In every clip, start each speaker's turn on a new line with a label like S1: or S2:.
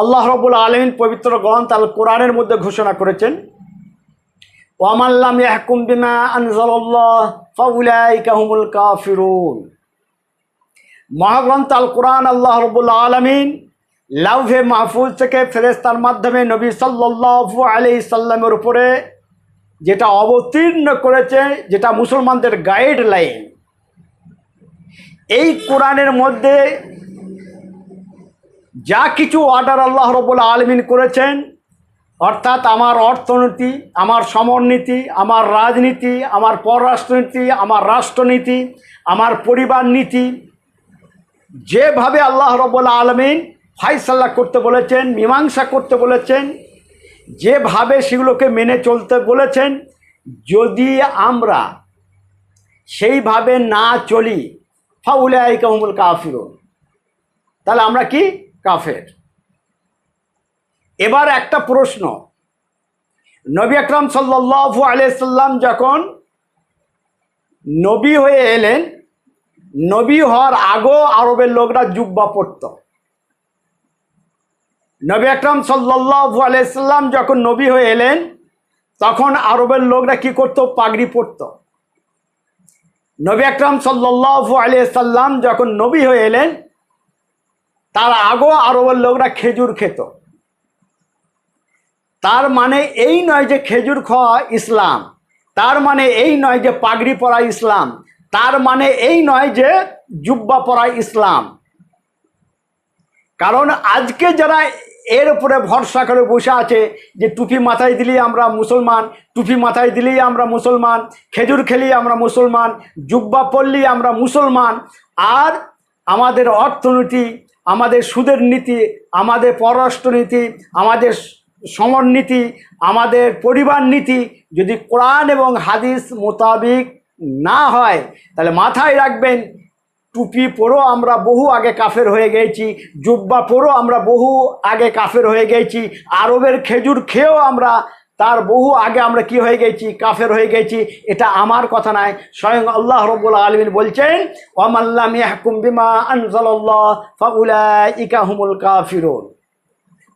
S1: আল্লাহ রবুল আলমিন পবিত্র গ্রন্থ আল কোরআনের মধ্যে ঘোষণা করেছেন ওয়ামাল্লাম মহাগ্রন্থ আল কোরআন আল্লাহ রবুল আলমিন লাউভে মাহফুজ থেকে ফেরেস্তার মাধ্যমে নবী সাল্লাল্লাহু আলাইহি সাল্লামের উপরে যেটা অবতীর্ণ করেছে, যেটা মুসলমানদের গাইডলাইন এই কোরআনের মধ্যে যা কিছু অর্ডার আল্লাহ রবুল আলমিন করেছেন, অর্থাৎ আমার অর্থনীতি, আমার সমরনীতি, আমার রাজনীতি, আমার পররাষ্ট্রনীতি, আমার রাষ্ট্রনীতি, আমার পরিবার নীতি, যেভাবে আল্লাহ রবুল আলমিন ফাইসাল্লা করতে বলেছেন, মীমাংসা করতে বলেছেন, যেভাবে সেগুলোকে মেনে চলতে বলেছেন, যদি আমরা সেইভাবে না চলি ফাউলে আইকামুল কাফিরুন। তাহলে আমরা কি কাফের। এবার একটা প্রশ্ন। নবী আকরাম সাল্লাল্লাহু আলাইহি যখন নবী হয়ে এলেন, নবী হওয়ার আগেও আরবের লোকরা জুব্বা পড়ত নবী আকরাম সাল্লাল্লাহু আলাইহি যখন নবী হয়ে এলেন, তখন আরবের লোকরা কি করতো? পাগড়ি পরত। নবী আকরাম আলাইহি সাল্লাম যখন নবী হয়ে এলেন তার আগেও আরবের লোকরা খেজুর খেত। তার মানে এই নয় যে খেজুর খাওয়া ইসলাম, তার মানে এই নয় যে পাগড়ি পরা ইসলাম, তার মানে এই নয় যে জুব্বা পরা ইসলাম। কারণ আজকে যারা এর উপরে ভরসা করে বসে আছে যে টুপি মাথায় দিলেই আমরা মুসলমান, টুপি মাথায় দিলেই আমরা মুসলমান, খেজুর খেলেই আমরা মুসলমান, জুব্বা পড়লেই আমরা মুসলমান, আর আমাদের অর্থনীতি, আমাদের সুদের নীতি, আমাদের পররাষ্ট্রনীতি, আমাদের সমরনীতি, আমাদের পরিবার নীতি যদি কোরআন এবং হাদিস মোতাবিক না হয়, তাহলে মাথায় রাখবেন, টুপি পরেও আমরা বহু আগে কাফের হয়ে গেছি, জুব্বা পরেও আমরা বহু আগে কাফের হয়ে গেছি, আরবের খেজুর খেয়েও আমরা তার বহু আগে আমরা কি হয়ে গেছি? কাফের হয়ে গেছি। এটা আমার কথা নয়। স্বয়ং আল্লাহ রব্বুল আলমিন বলছেন কাফিরুন।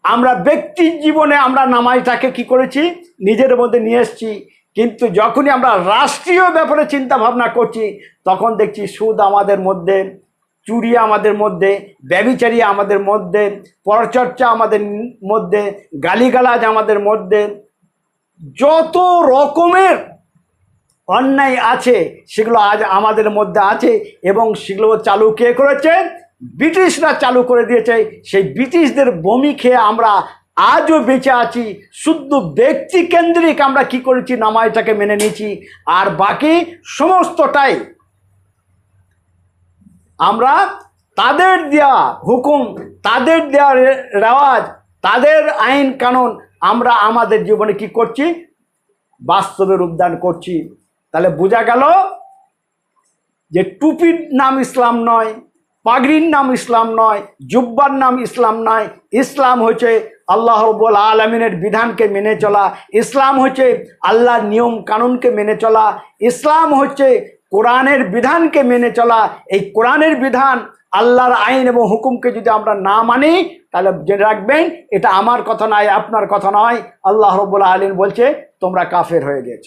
S1: আমরা ব্যক্তির জীবনে আমরা নামাজটাকে কি করেছি? নিজের মধ্যে নিয়ে এসেছি। কিন্তু যখনই আমরা রাষ্ট্রীয় ব্যাপারে চিন্তা ভাবনা করছি, তখন দেখছি সুদ আমাদের মধ্যে, চুরি আমাদের মধ্যে ব্যবিচারী আমাদের মধ্যে, পরচর্চা আমাদের মধ্যে, গালিগালাজ আমাদের মধ্যে যত রকমের অন্যায় আছে, সেগুলো আজ আমাদের মধ্যে আছে এবং সেগুলো চালু কে করেছে? ব্রিটিশরা চালু করে দিয়েছে। সেই ব্রিটিশদের বমি খেয়ে আমরা আজও বেঁচে আছি। শুদ্ধ ব্যক্তি কেন্দ্রিক আমরা কি করেছি? নামাজটাকে মেনে নিয়েছি। আর বাকি সমস্তটাই আমরা তাদের দেওয়া হুকুম, তাদের দেওয়া রেওয়াজ, তাদের আইন কানুন আমরা আমাদের জীবনে কি করছি? বাস্তবে রূপদান করছি। তাহলে বোঝা গেল যে টুপির নাম ইসলাম নয়, পাগড়ির নাম ইসলাম নয়, জুব্বার নাম ইসলাম নয়। ইসলাম হচ্ছে আল্লাহ রব্বুল আলমিনের বিধানকে মেনে চলা। ইসলাম হচ্ছে আল্লাহর নিয়ম কানুনকে মেনে চলা। ইসলাম হচ্ছে কোরআনের বিধানকে মেনে চলা। এই কোরআনের বিধান আল্লাহর আইন এবং হুকুমকে যদি আমরা না মানি, তাহলে জেনে রাখবেন, এটা আমার কথা নয়, আপনার কথা নয়। আল্লাহ রব্বুল আলীন বলছে, তোমরা কাফের হয়ে গেছো।